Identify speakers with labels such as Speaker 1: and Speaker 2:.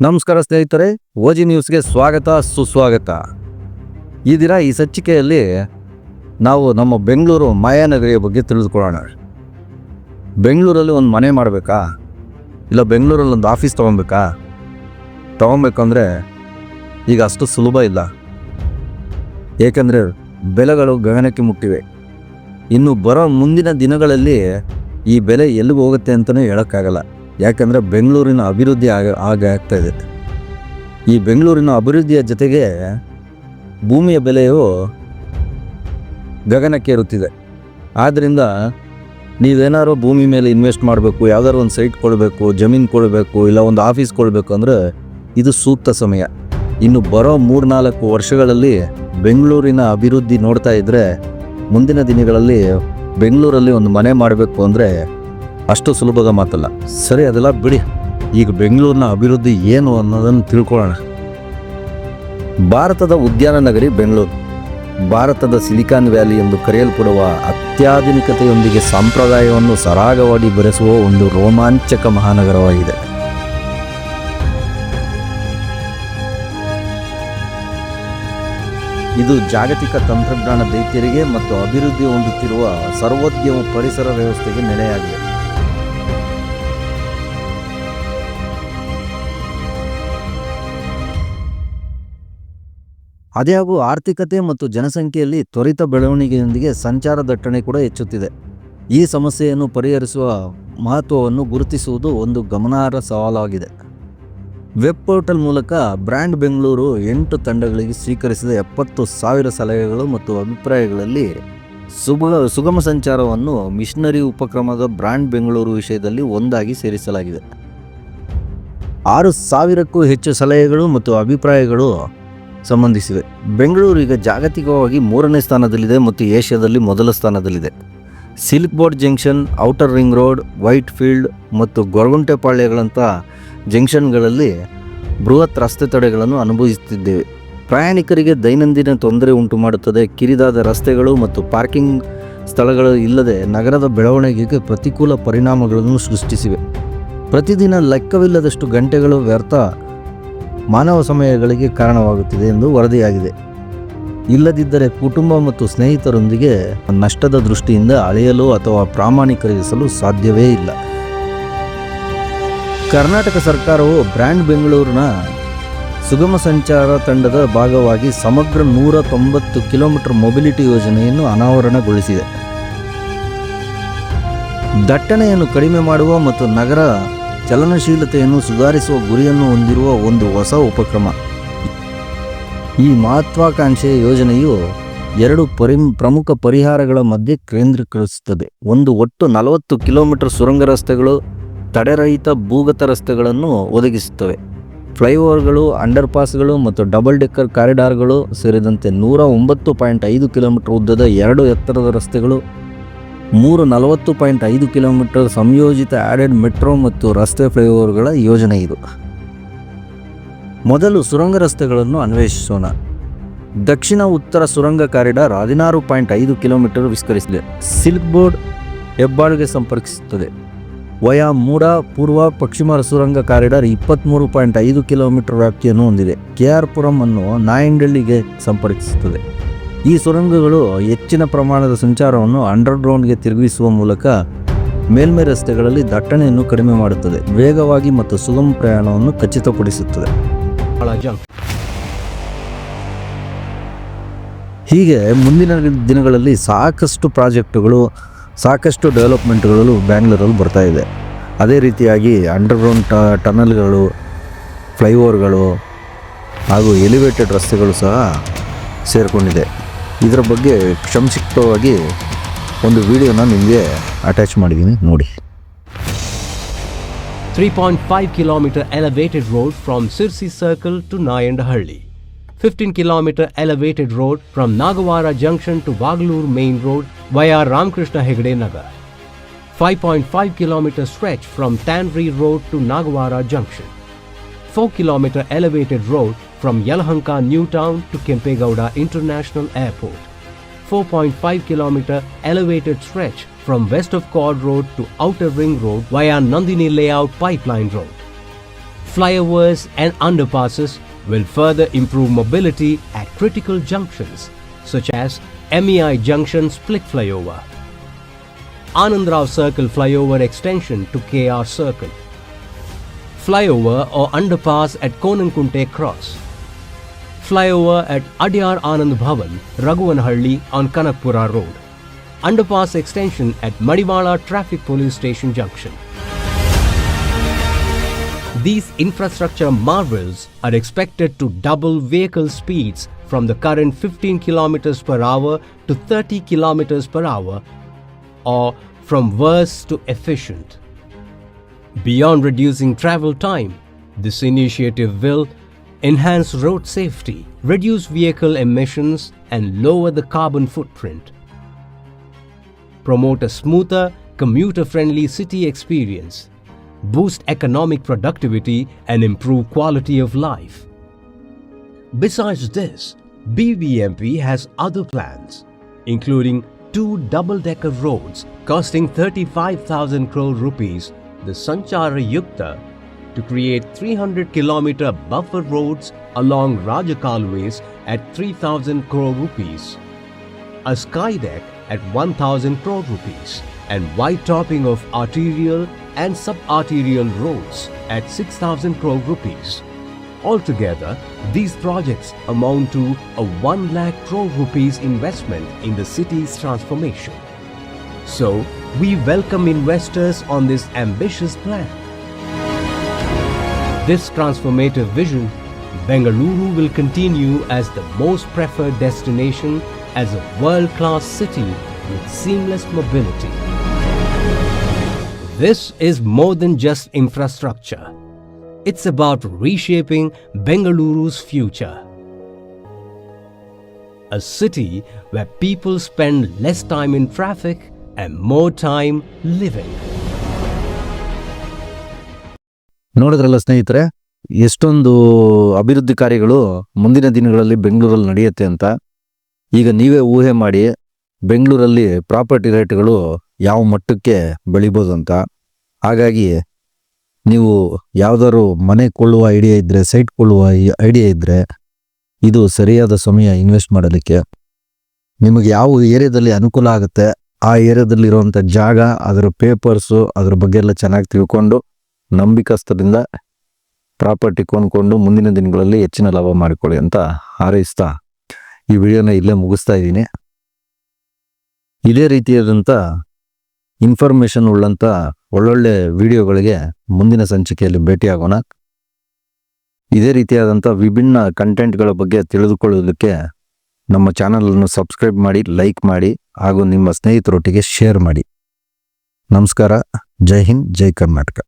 Speaker 1: ನಮಸ್ಕಾರ ಸ್ನೇಹಿತರೆ, ಓಜಿ ನ್ಯೂಸ್ಗೆ ಸ್ವಾಗತ, ಸುಸ್ವಾಗತ. ಈ ದಿನ ಈ ಸಂಚಿಕೆಯಲ್ಲಿ ನಾವು ನಮ್ಮ ಬೆಂಗಳೂರು ಮಾಯಾನಗರಿಯ ಬಗ್ಗೆ ತಿಳಿದುಕೊಳ್ಳೋಣ. ಬೆಂಗಳೂರಲ್ಲಿ ಒಂದು ಮನೆ ಮಾಡಬೇಕಾ? ಇಲ್ಲ ಬೆಂಗಳೂರಲ್ಲಿ ಒಂದು ಆಫೀಸ್ ತೊಗೊಬೇಕಾ? ತೊಗೊಬೇಕಂದ್ರೆ ಈಗ ಅಷ್ಟು ಸುಲಭ ಇಲ್ಲ. ಏಕೆಂದರೆ ಬೆಲೆಗಳು ಗಗನಕ್ಕೆ ಮುಟ್ಟಿವೆ. ಇನ್ನು ಬರೋ ಮುಂದಿನ ದಿನಗಳಲ್ಲಿ ಈ ಬೆಲೆ ಎಲ್ಲಿಗೆ ಹೋಗುತ್ತೆ ಅಂತಲೇ ಹೇಳೋಕ್ಕಾಗಲ್ಲ. ಯಾಕಂದರೆ ಬೆಂಗಳೂರಿನ ಅಭಿವೃದ್ಧಿ ಆಗ ಆಗ ಆಗ್ತಾ ಇದೆ. ಈ ಬೆಂಗಳೂರಿನ ಅಭಿವೃದ್ಧಿಯ ಜೊತೆಗೆ ಭೂಮಿಯ ಬೆಲೆಯು ಗಗನಕ್ಕೇರುತ್ತಿದೆ ಆದ್ದರಿಂದ ನೀವೇನಾದ್ರೂ ಭೂಮಿ ಮೇಲೆ ಇನ್ವೆಸ್ಟ್ ಮಾಡಬೇಕು, ಯಾವ್ದಾದ್ರು ಒಂದು ಸೈಟ್ ಕೊಡಬೇಕು, ಜಮೀನು ಕೊಡಬೇಕು, ಇಲ್ಲ ಒಂದು ಆಫೀಸ್ ಕೊಡಬೇಕು ಅಂದರೆ ಇದು ಸೂಕ್ತ ಸಮಯ. ಇನ್ನು ಬರೋ ಮೂರ್ನಾಲ್ಕು ವರ್ಷಗಳಲ್ಲಿ ಬೆಂಗಳೂರಿನ ಅಭಿವೃದ್ಧಿ ನೋಡ್ತಾ ಇದ್ದರೆ ಮುಂದಿನ ದಿನಗಳಲ್ಲಿ ಬೆಂಗಳೂರಲ್ಲಿ ಒಂದು ಮನೆ ಮಾಡಬೇಕು ಅಂದರೆ ಅಷ್ಟು ಸುಲಭದ ಮಾತಲ್ಲ. ಸರಿ, ಅದೆಲ್ಲ ಬಿಡಿ. ಈಗ ಬೆಂಗಳೂರಿನ ಅಭಿವೃದ್ಧಿ ಏನು ಅನ್ನೋದನ್ನು ತಿಳ್ಕೊಳ್ಳೋಣ. ಭಾರತದ ಉದ್ಯಾನ ನಗರಿ ಬೆಂಗಳೂರು. ಭಾರತದ ಸಿಲಿಕಾನ್ ವ್ಯಾಲಿ ಎಂದು ಕರೆಯಲ್ಪಡುವ ಅತ್ಯಾಧುನಿಕತೆಯೊಂದಿಗೆ ಸಂಪ್ರದಾಯವನ್ನು ಸರಾಗವಾಗಿ ಬೆರೆಸುವ ಒಂದು ರೋಮಾಂಚಕ ಮಹಾನಗರವಾಗಿದೆ. ಇದು ಜಾಗತಿಕ ತಂತ್ರಜ್ಞಾನ ದೈತ್ಯರಿಗೆ ಮತ್ತು ಅಭಿವೃದ್ಧಿ ಹೊಂದುತ್ತಿರುವ ಸರ್ವೋದ್ಯಮ ಪರಿಸರ ವ್ಯವಸ್ಥೆಗೆ ನೆಲೆಯಾಗಿದೆ. ಆದಾಗ್ಯೂ ಆರ್ಥಿಕತೆ ಮತ್ತು ಜನಸಂಖ್ಯೆಯಲ್ಲಿ ತ್ವರಿತ ಬೆಳವಣಿಗೆಯೊಂದಿಗೆ ಸಂಚಾರ ದಟ್ಟಣೆ ಕೂಡ ಹೆಚ್ಚುತ್ತಿದೆ. ಈ ಸಮಸ್ಯೆಯನ್ನು ಪರಿಹರಿಸುವ ಮಹತ್ವವನ್ನು ಗುರುತಿಸುವುದು ಒಂದು ಗಮನಾರ್ಹ ಸವಾಲಾಗಿದೆ. ವೆಬ್ ಪೋರ್ಟಲ್ ಮೂಲಕ ಬ್ರ್ಯಾಂಡ್ ಬೆಂಗಳೂರು ಎಂಟು ತಂಡಗಳಿಗೆ ಸ್ವೀಕರಿಸಿದ ಎಪ್ಪತ್ತು ಸಾವಿರ ಸಲಹೆಗಳು ಮತ್ತು ಅಭಿಪ್ರಾಯಗಳಲ್ಲಿ ಸುಗ ಸುಗಮ ಸಂಚಾರವನ್ನು ಮಿಷನರಿ ಉಪಕ್ರಮದ ಬ್ರ್ಯಾಂಡ್ ಬೆಂಗಳೂರು ವಿಷಯದಲ್ಲಿ ಒಂದಾಗಿ ಸೇರಿಸಲಾಗಿದೆ. ಆರು ಸಾವಿರಕ್ಕೂ ಹೆಚ್ಚು ಸಲಹೆಗಳು ಮತ್ತು ಅಭಿಪ್ರಾಯಗಳು ಸಂಬಂಧಿಸಿವೆ. ಬೆಂಗಳೂರು ಈಗ ಜಾಗತಿಕವಾಗಿ ಮೂರನೇ ಸ್ಥಾನದಲ್ಲಿದೆ ಮತ್ತು ಏಷ್ಯಾದಲ್ಲಿ ಮೊದಲ ಸ್ಥಾನದಲ್ಲಿದೆ. Silk board junction, outer ring road, Whitefield ಮತ್ತು ಗೊರಗುಂಟೆಪಾಳ್ಯಗಳಂಥ ಜಂಕ್ಷನ್ಗಳಲ್ಲಿ ಬೃಹತ್ ರಸ್ತೆ ತಡೆಗಳನ್ನು ಅನುಭವಿಸುತ್ತಿದ್ದೇವೆ. ಪ್ರಯಾಣಿಕರಿಗೆ ದೈನಂದಿನ ತೊಂದರೆ ಉಂಟು ಮಾಡುತ್ತದೆ. ಕಿರಿದಾದ ರಸ್ತೆಗಳು ಮತ್ತು ಪಾರ್ಕಿಂಗ್ ಸ್ಥಳಗಳು ಇಲ್ಲದೆ ನಗರದ ಬೆಳವಣಿಗೆಗೆ ಪ್ರತಿಕೂಲ ಪರಿಣಾಮಗಳನ್ನು ಸೃಷ್ಟಿಸಿವೆ. ಪ್ರತಿದಿನ ಲೆಕ್ಕವಿಲ್ಲದಷ್ಟು ಗಂಟೆಗಳು ವ್ಯರ್ಥ ಮಾನವ ಸಮಯಗಳಿಗೆ ಕಾರಣವಾಗುತ್ತಿದೆ ಎಂದು ವರದಿಯಾಗಿದೆ. ಇಲ್ಲದಿದ್ದರೆ ಕುಟುಂಬ ಮತ್ತು ಸ್ನೇಹಿತರೊಂದಿಗೆ ನಷ್ಟದ ದೃಷ್ಟಿಯಿಂದ ಅಳೆಯಲು ಅಥವಾ ಪ್ರಾಮಾಣೀಕರಿಸಲು ಸಾಧ್ಯವೇ ಇಲ್ಲ. ಕರ್ನಾಟಕ ಸರ್ಕಾರವು ಬ್ರ್ಯಾಂಡ್ ಬೆಂಗಳೂರಿನ ಸುಗಮ ಸಂಚಾರ ತಂಡದ ಭಾಗವಾಗಿ ಸಮಗ್ರ ನೂರ ತೊಂಬತ್ತು ಕಿಲೋಮೀಟರ್ ಮೊಬಿಲಿಟಿ ಯೋಜನೆಯನ್ನು ಅನಾವರಣಗೊಳಿಸಿದೆ. ದಟ್ಟಣೆಯನ್ನು ಕಡಿಮೆ ಮಾಡುವ ಮತ್ತು ನಗರ ಚಲನಶೀಲತೆಯನ್ನು ಸುಧಾರಿಸುವ ಗುರಿಯನ್ನು ಹೊಂದಿರುವ ಒಂದು ಹೊಸ ಉಪಕ್ರಮ. ಈ ಮಹತ್ವಾಕಾಂಕ್ಷೆಯ ಯೋಜನೆಯು ಎರಡು ಪರಿ, ಪ್ರಮುಖ ಪರಿಹಾರಗಳ ಮಧ್ಯೆ ಕೇಂದ್ರೀಕರಿಸುತ್ತದೆ. ಒಂದು ಒಟ್ಟು ನಲವತ್ತು ಕಿಲೋಮೀಟರ್ ಸುರಂಗ ರಸ್ತೆಗಳು, ತಡೆರಹಿತ ಭೂಗತ ರಸ್ತೆಗಳನ್ನು ಒದಗಿಸುತ್ತವೆ. ಫ್ಲೈಓವರ್ಗಳು, ಅಂಡರ್ಪಾಸ್ಗಳು ಮತ್ತು ಡಬಲ್ ಡೆಕ್ಕರ್ ಕಾರಿಡಾರ್ಗಳು ಸೇರಿದಂತೆ ನೂರ ಒಂಬತ್ತು ಪಾಯಿಂಟ್ ಐದು ಕಿಲೋಮೀಟರ್ ಉದ್ದದ ಎರಡು ಎತ್ತರದ ರಸ್ತೆಗಳು ಮೂರು ನಲವತ್ತು ಪಾಯಿಂಟ್ ಐದು ಕಿಲೋಮೀಟರ್ ಸಂಯೋಜಿತ ಆಡೆಡ್ ಮೆಟ್ರೋ ಮತ್ತು ರಸ್ತೆ ಫ್ಲೈಓವರ್ಗಳ ಯೋಜನೆ ಇದು. ಮೊದಲು ಸುರಂಗ ರಸ್ತೆಗಳನ್ನು ಅನ್ವೇಷಿಸೋಣ. ದಕ್ಷಿಣ ಉತ್ತರ ಸುರಂಗ ಕಾರಿಡಾರ್ ಹದಿನಾರು ಪಾಯಿಂಟ್ ಐದು ಕಿಲೋಮೀಟರ್ ವಿಸ್ತರಿಸಿದೆ. ಸಿಲ್ಕ್ ಬೋರ್ಡ್ ಹೆಬ್ಬಾಳ್ಗೆ ಸಂಪರ್ಕಿಸುತ್ತದೆ. ವಯಾ ಮೂಡ ಪೂರ್ವ ಪಶ್ಚಿಮ ಸುರಂಗ ಕಾರಿಡಾರ್ ಇಪ್ಪತ್ತ್ಮೂರು ಪಾಯಿಂಟ್ ಐದು ಕಿಲೋಮೀಟರ್ ವ್ಯಾಪ್ತಿಯನ್ನು ಹೊಂದಿದೆ. ಕೆ ಆರ್ ಪುರಂ ಅನ್ನು ನಾಯಂಡಳ್ಳಿಗೆ ಸಂಪರ್ಕಿಸುತ್ತದೆ. ಈ ಸುರಂಗಗಳು ಹೆಚ್ಚಿನ ಪ್ರಮಾಣದ ಸಂಚಾರವನ್ನು ಅಂಡರ್ಗ್ರೌಂಡ್ಗೆ ತಿರುಗಿಸುವ ಮೂಲಕ ಮೇಲ್ಮೈ ರಸ್ತೆಗಳಲ್ಲಿ ದಟ್ಟಣೆಯನ್ನು ಕಡಿಮೆ ಮಾಡುತ್ತದೆ, ವೇಗವಾಗಿ ಮತ್ತು ಸುಗಮ ಪ್ರಯಾಣವನ್ನು ಖಚಿತಪಡಿಸುತ್ತದೆ. ಹೀಗೆ ಮುಂದಿನ ದಿನಗಳಲ್ಲಿ ಸಾಕಷ್ಟು ಪ್ರಾಜೆಕ್ಟುಗಳು, ಸಾಕಷ್ಟು ಡೆವಲಪ್ಮೆಂಟ್ಗಳು ಬ್ಯಾಂಗ್ಳೂರಲ್ಲಿ ಬರ್ತಾ ಇದೆ. ಅದೇ ರೀತಿಯಾಗಿ ಅಂಡರ್ಗ್ರೌಂಡ್ ಟನಲ್ಗಳು, ಫ್ಲೈಓವರ್ಗಳು ಹಾಗೂ ಎಲಿವೇಟೆಡ್ ರಸ್ತೆಗಳು ಸಹ ಸೇರಿಕೊಂಡಿದೆ. ಇದರ ಬಗ್ಗೆ ಕ್ಷಮಸಿಕ್ತವಾಗಿ ಒಂದು ವಿಡಿಯೋನ ನಿಮಗೆ ಅಟ್ಯಾಚ್ ಮಾಡಿದ್ದೀನಿ ನೋಡಿ.
Speaker 2: Three point five kilometre elevated road from Sirsi circle to Nayandahalli fifteen kilometre elevated road from Nagawara junction to Bagalur main road via Ramakrishna Hegde Nagar five point five kilometre stretch from tannery road to Nagawara junction four kilometre elevated road from Yelahanka New Town to Kempegowda International Airport. 4.5 kilometer elevated stretch from west of Cord Road to Outer Ring Road via Nandini Layout Pipeline Road. flyovers, and underpasses will further improve mobility at critical junctions such as MEI Junction Split Flyover, Anandrao Circle Flyover extension to KR Circle, flyover or underpass at Konankunte Cross, flyover at Adyar Anand Bhavan, Raghuvanhalli on Kanakpura Road, underpass extension at Madivala Traffic Police Station Junction. These infrastructure marvels are expected to double vehicle speeds from the current 15 km per hour to 30 km per hour or from worse to efficient. Beyond reducing travel time, this initiative will enhance road safety, reduce vehicle emissions, and lower the carbon footprint. Promote a smoother, commuter friendly city experience, boost economic productivity, and improve quality of life. Besides this, BBMP has other plans, including two double decker roads costing 35,000 crore rupees, the Sanchara Yukta, to create 300 kilometer buffer roads along Rajakalways at 3,000 crore rupees, a sky deck at 1,000 crore rupees, and wide topping of arterial and subarterial roads at 6,000 crore rupees. Altogether, these projects amount to a 1 lakh crore rupees investment in the city's transformation. So, we welcome investors on this ambitious plan. This transformative vision, Bengaluru will continue as the most preferred destination as a world class city with seamless mobility. This is more than just infrastructure. It's about reshaping Bengaluru's future. A city where people spend less time in traffic and more time living.
Speaker 1: ನೋಡಿದ್ರಲ್ಲ ಸ್ನೇಹಿತರೆ, ಎಷ್ಟೊಂದು ಅಭಿವೃದ್ಧಿ ಕಾರ್ಯಗಳು ಮುಂದಿನ ದಿನಗಳಲ್ಲಿ ಬೆಂಗಳೂರಲ್ಲಿ ನಡೆಯುತ್ತೆ ಅಂತ. ಈಗ ನೀವೇ ಊಹೆ ಮಾಡಿ, ಬೆಂಗಳೂರಲ್ಲಿ ಪ್ರಾಪರ್ಟಿ ರೇಟ್ಗಳು ಯಾವ ಮಟ್ಟಕ್ಕೆ ಬೆಳಿಬೋದು ಅಂತ. ಹಾಗಾಗಿ, ನೀವು ಯಾವುದಾದ್ರು ಮನೆ ಕೊಳ್ಳುವ ಐಡಿಯಾ ಇದ್ದರೆ ಸೈಟ್ ಕೊಳ್ಳುವ ಐಡಿಯಾ ಇದ್ದರೆ ಇದು ಸರಿಯಾದ ಸಮಯ ಇನ್ವೆಸ್ಟ್ ಮಾಡಲಿಕ್ಕೆ. ನಿಮಗೆ ಯಾವ ಏರಿಯಾದಲ್ಲಿ ಅನುಕೂಲ ಆಗುತ್ತೆ, ಆ ಏರಿಯಾದಲ್ಲಿರುವಂಥ ಜಾಗ, ಅದರ ಪೇಪರ್ಸು ಅದ್ರ ಬಗ್ಗೆ ಎಲ್ಲ ಚೆನ್ನಾಗಿ ತಿಳ್ಕೊಂಡು ನಂಬಿಕಸ್ಥರಿಂದ ಪ್ರಾಪರ್ಟಿ ಕೊಂಡ್ಕೊಂಡು ಮುಂದಿನ ದಿನಗಳಲ್ಲಿ ಹೆಚ್ಚಿನ ಲಾಭ ಮಾಡಿಕೊಳ್ಳಿ ಅಂತ ಹಾರೈಸ್ತಾ ಈ ವಿಡಿಯೋನ ಇಲ್ಲೇ ಮುಗಿಸ್ತಾ ಇದ್ದೀನಿ. ಇದೇ ರೀತಿಯಾದಂಥ ಇನ್ಫಾರ್ಮೇಷನ್ ಉಳ್ಳಂಥ ಒಳ್ಳೊಳ್ಳೆ ವಿಡಿಯೋಗಳಿಗೆ ಮುಂದಿನ ಸಂಚಿಕೆಯಲ್ಲಿ ಭೇಟಿಯಾಗೋಣ. ಇದೇ ರೀತಿಯಾದಂಥ ವಿಭಿನ್ನ ಕಂಟೆಂಟ್ಗಳ ಬಗ್ಗೆ ತಿಳಿದುಕೊಳ್ಳೋದಕ್ಕೆ ನಮ್ಮ ಚಾನಲನ್ನು ಸಬ್ಸ್ಕ್ರೈಬ್ ಮಾಡಿ ಲೈಕ್ ಮಾಡಿ ಹಾಗೂ ನಿಮ್ಮ ಸ್ನೇಹಿತರೊಟ್ಟಿಗೆ ಶೇರ್ ಮಾಡಿ. ನಮಸ್ಕಾರ, ಜೈ ಹಿಂದ್, ಜೈ ಕರ್ನಾಟಕ.